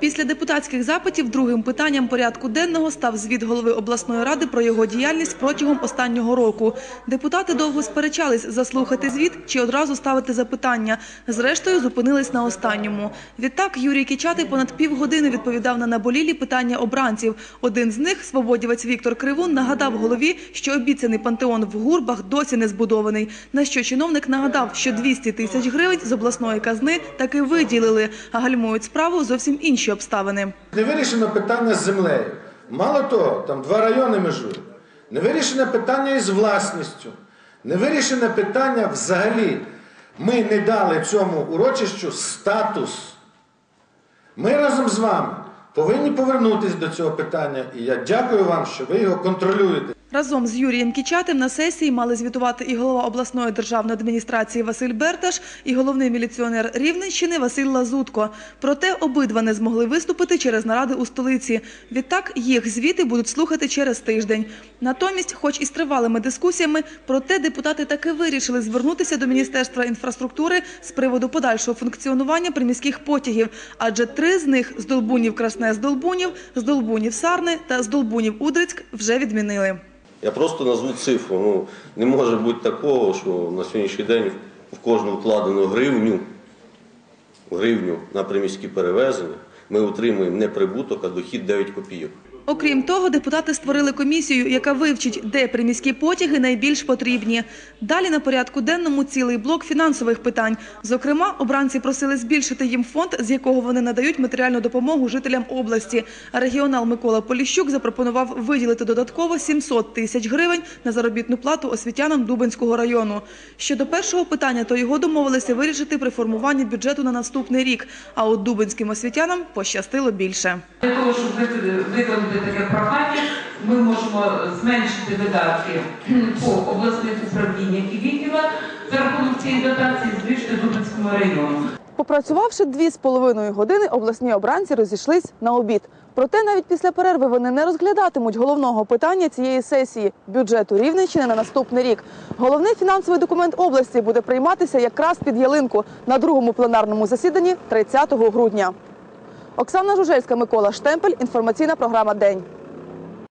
Після депутатських запитів другим питанням порядку денного став звіт голови обласної ради про його діяльність протягом останнього року. Депутати довго сперечались, заслухати звіт чи одразу ставити запитання. Зрештою, зупинились на останньому. Відтак Юрій Кичатий понад півгодини відповідав на наболілі питання обранців. Один з них, свободівець Віктор Кривун, нагадав голові, що обіцяний пантеон в Гурбах досі не збудований. На що чиновник нагадав, що 200 тисяч гривень з обласної казни таки виділили, а гальмують справу зовсім інші обставини. Не вирішено питання з землею. Мало того, там два райони межують. Не вирішене питання із власністю. Не вирішене питання взагалі. Ми не дали цьому урочищу статус. Ми разом з вами повинні повернутися до цього питання. І я дякую вам, що ви його контролюєте. Разом з Юрієм Кічатим на сесії мали звітувати і голова обласної державної адміністрації Василь Берташ, і головний міліціонер Рівненщини Василь Лазутко. Проте обидва не змогли виступити через наради у столиці. Відтак їх звіти будуть слухати через тиждень. Натомість, хоч і з тривалими дискусіями, проте депутати таки вирішили звернутися до Міністерства інфраструктури з приводу подальшого функціонування приміських потягів, адже три з них з Долбунів Красне з Долбунів, з Долбунів Сарни та з Долбунів Удрицьк вже відмінили. Я просто назву цифру. Ну, не може бути такого, що на сьогоднішній день в кожну вкладену гривню, гривню на приміські перевезення ми отримуємо не прибуток, а дохід 9 копійок. Окрім того, депутати створили комісію, яка вивчить, де приміські потяги найбільш потрібні. Далі на порядку денному цілий блок фінансових питань. Зокрема, обранці просили збільшити їм фонд, з якого вони надають матеріальну допомогу жителям області. Регіонал Микола Поліщук запропонував виділити додатково 700 тисяч гривень на заробітну плату освітянам Дубенського району. Щодо першого питання, то його домовилися вирішити при формуванні бюджету на наступний рік. А от дубенським освітянам пощастило більше. Для того, щоб ви- виконати таке прохання, ми можемо зменшити видатки по обласних управліннях і відділах за рахунок цієї дотації збільшити Дубинському району. Попрацювавши дві з половиною години, обласні обранці розійшлись на обід. Проте навіть після перерви вони не розглядатимуть головного питання цієї сесії бюджету Рівненщини на наступний рік. Головний фінансовий документ області буде прийматися якраз під ялинку на другому пленарному засіданні 30 грудня. Оксана Жужельська, Микола Штемпель. Інформаційна програма День.